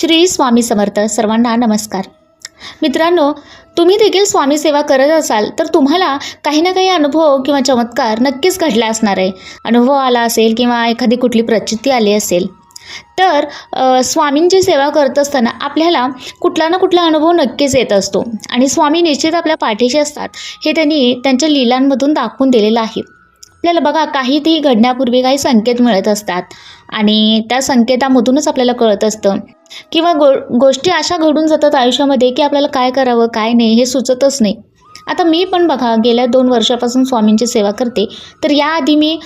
श्री स्वामी समर्थ सर्वांना नमस्कार. मित्रांनो तुम्ही देखील स्वामी सेवा करत असाल तर तुम्हाला काही ना काही अनुभव किंवा चमत्कार नक्कीच घडला असणार आहे. अनुभव आला असेल किंवा एखादी कुठली प्रचिती आली असेल तर स्वामींची सेवा करत असताना आपल्याला कुठला ना कुठला अनुभव नक्कीच येत असतो. आणि स्वामी निश्चित आपल्या पाठीशी असतात हे त्यांनी त्यांच्या लीलांमधून दाखवून दिलेलं आहे. आपल्याला बघा काहीतरी घडण्यापूर्वी काही संकेत मिळत असतात. आणि त्या संकेतामधूनच आपल्याला कळत असतं. किंवा गो गोष्टी अशा घडून जातात आयुष्यामध्ये की आपल्याला काय करावं काय नाही हे सुचतच नाही. आता मी पण बघा गेल्या दोन वर्षापासून स्वामींची सेवा करते. तर याआधी मी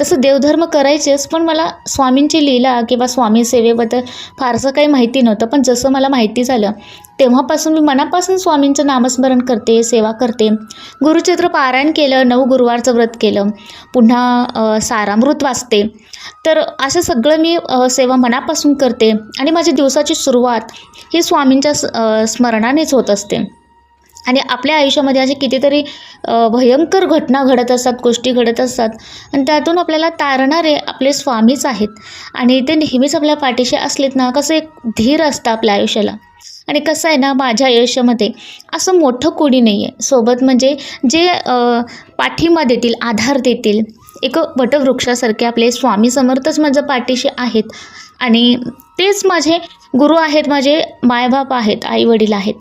तसं देवधर्म करायचेच पण मला स्वामींची लीला किंवा स्वामी सेवेबद्दल फारसं काही माहिती नव्हतं. पण जसं मला माहिती झालं तेव्हापासून मी मनापासून स्वामींचं नामस्मरण करते सेवा करते. गुरुचित्र पारायण केलं नऊ गुरुवारचं व्रत केलं पुन्हा सारामृत वाचते. तर असं सगळं मी सेवा मनापासून करते. आणि माझी दिवसाची सुरुवात ही स्वामींच्या स्मरणानेच होत असते. आणि आपल्या आयुष्यामध्ये असे कितीतरी भयंकर घटना घडत असतात गोष्टी घडत असतात. आणि त्यातून आपल्याला तारणारे आपले स्वामीच आहेत. आणि ते नेहमीच आपल्या पाठीशी असलेत ना कसं एक धीर असतं आपल्या आयुष्याला. आणि कसं आहे ना माझ्या आयुष्यामध्ये असं मोठं कोणी नाही आहे. सोबत म्हणजे जे पाठिंबा देतील आधार देतील एक वटवृक्षासारखे आपले स्वामी समर्थच माझ्या पाठीशी आहेत. आणि तेच माझे गुरु आहेत माझे मायबाप आहेत आई वडील आहेत.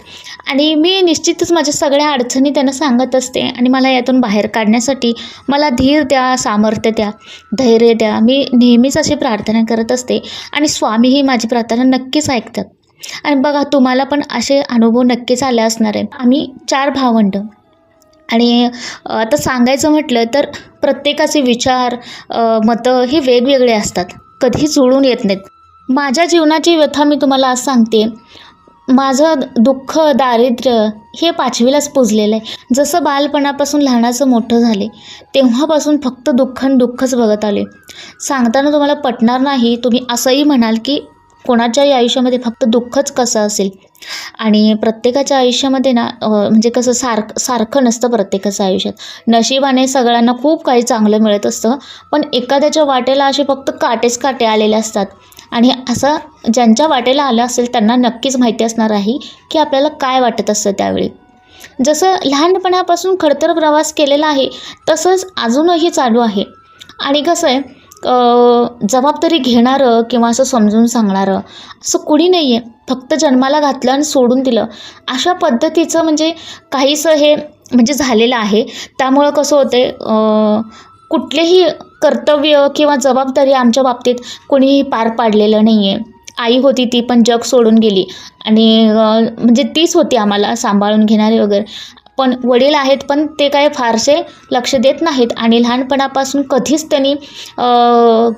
आणि मी निश्चितच माझ्या सगळ्या अडचणी त्यांना सांगत असते आणि मला यातून बाहेर काढण्यासाठी मला धीर द्या सामर्थ्य द्या धैर्य द्या. मी नेहमीच अशी प्रार्थना करत असते आणि स्वामीही माझी प्रार्थना नक्कीच ऐकतात. आणि बघा तुम्हाला पण असे अनुभव नक्कीच आले असणार आहे आम्ही चार भावंड. आणि आता सांगायचं म्हटलं तर प्रत्येकाचे विचार मतं हे वेगवेगळे असतात. कधी जुळून येत नाहीत. माझ्या जीवनाची व्यथा मी तुम्हाला आज सांगते. माझं दुःख दारिद्र्य हे पाचवीलाच पुजलेलं आहे. जसं बालपणापासून लहानाचं मोठं झाले तेव्हापासून फक्त दुःख आणि दुःखच बघत आले सांगताना तुम्हाला पटणार नाही तुम्ही असंही म्हणाल की कोणाच्याही आयुष्यामध्ये फक्त दुःखच कसं असेल? आणि प्रत्येकाच्या आयुष्यामध्ये ना म्हणजे कसं सारखं सारखं नसतं प्रत्येकाचं आयुष्यात. नशिबाने सगळ्यांना खूप काही चांगलं मिळत असतं पण एखाद्याच्या वाटेला असे फक्त काटेच काटे आलेले असतात. आणि असं ज्यांच्या वाटेला आलं असेल त्यांना नक्कीच माहिती असणार आहे की आपल्याला काय वाटत असतं त्यावेळी. जसं लहानपणापासून खडतर प्रवास केलेला आहे तसंच अजूनही चालू आहे. आणि कसं आहे जबाबदारी घेणारं किंवा असं समजून सांगणारं असं कुणी नाही आहे फक्त जन्माला घातलं आणि सोडून दिलं. अशा पद्धतीचं म्हणजे काहीसं हे म्हणजे झालेलं आहे. त्यामुळं कसं होते कुठलेही कर्तव्य किंवा जबाबदारी आमच्या बाबतीत कोणीही पार पाडलेलं नाही आहे आई होती ती पण जग सोडून गेली. आणि म्हणजे तीच होती आम्हाला सांभाळून घेणारी वगैरे. पण वडील आहेत पण ते काय फारसे लक्ष देत नाहीत. आणि लहानपणापासून कधीच त्यांनी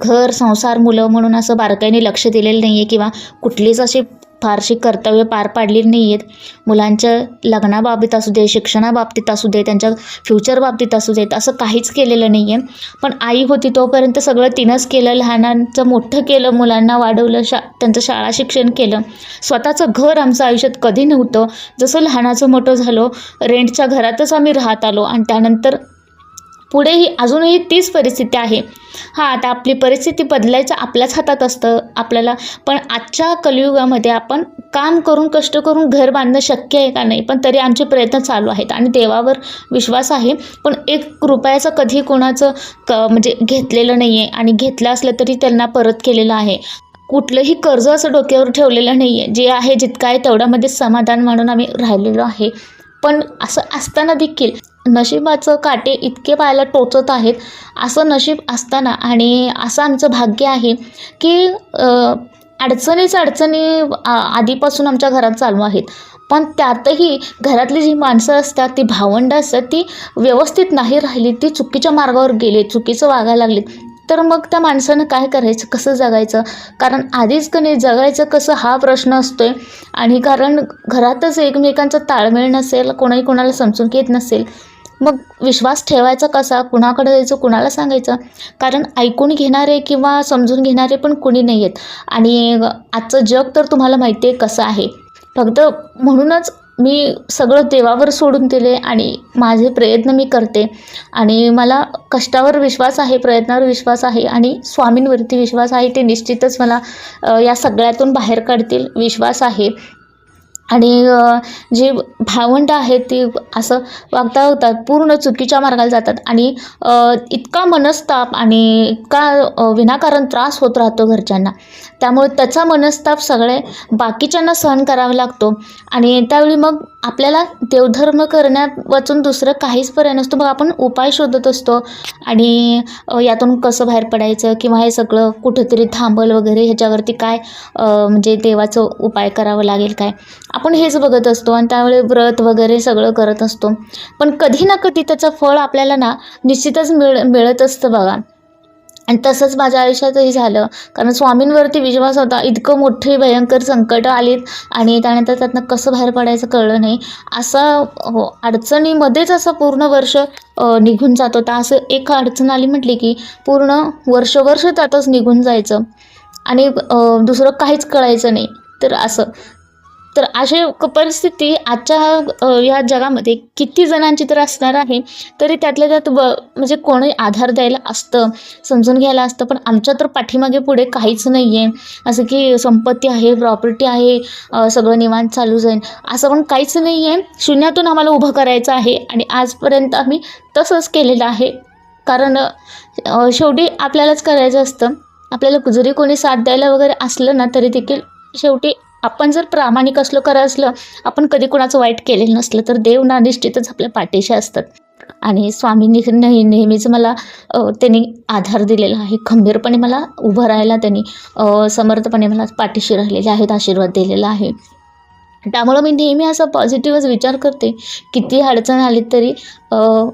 घर संसार मुलं म्हणून असं बारकाईने लक्ष दिलेलं नाही आहे किंवा कुठलीच अशी फारशी कर्तव्य पार पाडली नाही आहेत मुलांच्या लग्नाबाबतीत असू दे शिक्षणाबाबतीत असू दे त्यांच्या फ्युचर बाबतीत असू देत असं काहीच केलेलं नाही आहे पण आई होती तोपर्यंत सगळं तिनंच केलं लहानांचं मोठं केलं मुलांना वाढवलं शा त्यांचं शाळा शिक्षण केलं. स्वतःचं घर आमचं आयुष्यात कधी नव्हतं. जसं लहानाचं मोठं झालो रेंटच्या घरातच आम्ही राहत आलो आणि त्यानंतर पुढेही अजूनही तीच परिस्थिती आहे. हां आता आपली परिस्थिती बदलायचं आपल्याच हातात असतं आपल्याला. पण आजच्या कलियुगामध्ये आपण काम करून कष्ट करून घर बांधणं शक्य आहे का नाही? पण तरी आमचे प्रयत्न चालू आहेत आणि देवावर विश्वास आहे. पण एक रुपयाचं कधी कोणाचं क म्हणजे घेतलेलं नाही आहे आणि घेतलं असलं तरी त्यांना परत केलेलं आहे. कुठलंही कर्ज असं डोक्यावर ठेवलेलं नाही आहे जे आहे जितकं आहे तेवढ्यामध्ये समाधान म्हणून आम्ही राहिलेलो आहे. पण असं असताना देखील नशिबाचं काटे इतके पायाला टोचत आहेत असं नशीब असताना. आणि असं आमचं भाग्य आहे की अडचणीच अडचणी आ- आधीपासून आमच्या घरात चालू आहेत. पण त्यातही घरातली जी माणसं असतात ती भावंडं असतात ती व्यवस्थित नाही राहिली ती चुकीच्या मार्गावर गेली चुकीचं वागायला लागली तर मग त्या माणसानं काय करायचं? कसं जगायचं? कारण आधीच कणी जगायचं कसं हा प्रश्न असतो आहे आणि कारण घरातच एकमेकांचा ताळमेळ नसेल कोणाही कोणाला समजून घेत नसेल मग विश्वास ठेवायचा कसा? कुणाकडे जायचं? कुणाला सांगायचं? कारण ऐकून घेणारे किंवा समजून घेणारे पण कुणी नाही आहेत आणि आजचं जग तर तुम्हाला माहिती आहे कसं आहे. फक्त म्हणूनच मी सगळं देवावर सोडून दिले आणि माझे प्रयत्न मी करते. आणि मला कष्टावर विश्वास आहे प्रयत्नावर विश्वास आहे आणि स्वामींवरती विश्वास आहे ते निश्चितच मला या सगळ्यातून बाहेर काढतील. विश्वास आहे. आणि जे भावंड आहेत ते असं वागता होतात पूर्ण चुकीच्या मार्गाला जातात. आणि इतका मनस्ताप आणि इतका विनाकारण त्रास होत राहतो घरच्यांना. त्यामुळे त्याचा मनस्ताप सगळे बाकीच्यांना सहन करावा लागतो. आणि त्यावेळी मग आपल्याला देवधर्म करण्यात वाचून दुसरं काहीच पर्याय नसतो. मग आपण उपाय शोधत असतो. आणि यातून कसं बाहेर पडायचं? किंवा हे सगळं कुठंतरी थांबल वगैरे ह्याच्यावरती काय म्हणजे देवाचं उपाय करावं लागेल काय? आपण हेच बघत असतो आणि त्यावेळी व्रत वगैरे सगळं करत असतो. पण कधी ना कधी त्याचं फळ आपल्याला ना निश्चितच मिळ मिळत असतं बघा. आणि तसंच माझ्या आयुष्यातही झालं. कारण स्वामींवरती विश्वास होता. इतकं मोठे भयंकर संकटं आलीत आणि त्यानंतर त्यातनं कसं बाहेर पडायचं कळलं नाही. असं हो अडचणीमध्येच असं पूर्ण वर्ष निघून जात होता. असं एक अडचण आली म्हटली की पूर्ण वर्ष वर्ष त्यातच निघून जायचं. आणि दुसरं काहीच कळायचं नाही. तर असं. तर अशी क- परिस्थिती आजच्या या जगामध्ये किती जणांची तर असणार आहे तरी त्यातल्या त्यात ब म्हणजे कोणी आधार द्यायला असतं समजून घ्यायला असतं पण आमच्या तर पाठीमागे पुढे काहीच नाही आहे असं की संपत्ती आहे प्रॉपर्टी आहे सगळं निवांत चालू जाईल असं पण काहीच नाही आहे शून्यातून आम्हाला उभं करायचं आहे आणि आजपर्यंत आम्ही तसंच केलेलं आहे. कारण शेवटी आपल्यालाच करायचं असतं. आपल्याला जरी कोणी साथ द्यायला वगैरे असलं ना तरी देखील शेवटी आपण जर प्रामाणिक असलो खरं असलं आपण कधी कुणाचं वाईट केलेलं नसलं तर देव ना निश्चितच आपल्या पाठीशी असतात. आणि स्वामींनी नेह नेहमीच मला त्यांनी आधार दिलेला आहे. खंबीरपणे मला उभं राहायला त्यांनी समर्थपणे मला पाठीशी राहिलेले आहेत आशीर्वाद दिलेला आहे. त्यामुळं मी नेहमी असा पॉझिटिव्हच विचार करते. किती अडचण आली तरी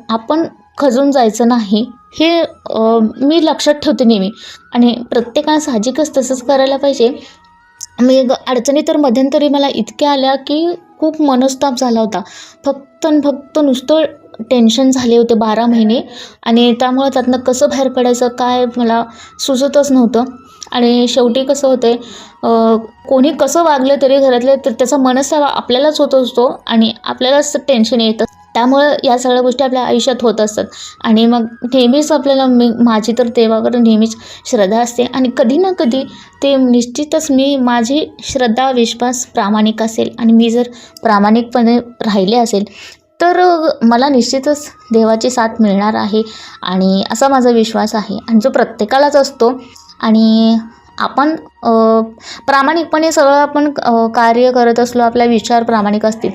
आपण खचून जायचं नाही हे मी लक्षात ठेवते नेहमी. आणि प्रत्येकानं साहजिकच तसंच करायला पाहिजे. मी ग- अडचणी तर मध्यंतरी मला इतक्या आल्या की खूप मनस्ताप झाला होता. फक्त आणि फक्त नुसतं टेन्शन झाले होते बारा महिने. आणि त्यामुळं त्यातनं कसं बाहेर पडायचं काय मला सुचतच नव्हतं. आणि शेवटी कसं होते कोणी कसं वागलं तरी घरातले तर त्याचा मनस्ताप आपल्यालाच होत असतो आणि आपल्यालाच टेन्शन येतं. त्यामुळं या सगळ्या गोष्टी आपल्या आयुष्यात होत असतात. आणि मग नेहमीच आपल्याला मी माझी तर देवावर नेहमीच श्रद्धा असते. आणि कधी ना कधी ते निश्चितच मी माझी श्रद्धा विश्वास प्रामाणिक असेल आणि मी जर प्रामाणिकपणे राहिले असेल तर मला निश्चितच देवाची साथ मिळणार आहे. आणि असा माझा विश्वास आहे. आणि जो प्रत्येकालाच असतो. आणि आपण प्रामाणिकपणे सगळं आपण कार्य करत असलो आपला विचार प्रामाणिक असतील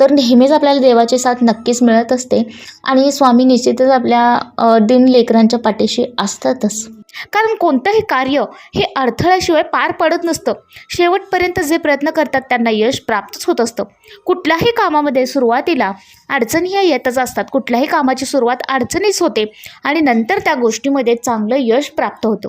तर नेहमीच आपल्याला देवाची साथ नक्कीच मिळत असते आणि स्वामी निश्चितच आपल्या दिन लेकरांच्या पाठीशी असतातच. कारण कोणतंही कार्य हे अडथळ्याशिवाय पार पडत नसतं. शेवटपर्यंत जे प्रयत्न करतात त्यांना यश प्राप्तच होत असतं. कुठल्याही कामामध्ये सुरुवातीला अडचणी ह्या येतच असतात. कुठल्याही कामाची सुरुवात अडचणीच होते आणि नंतर त्या गोष्टीमध्ये चांगलं यश प्राप्त होतं.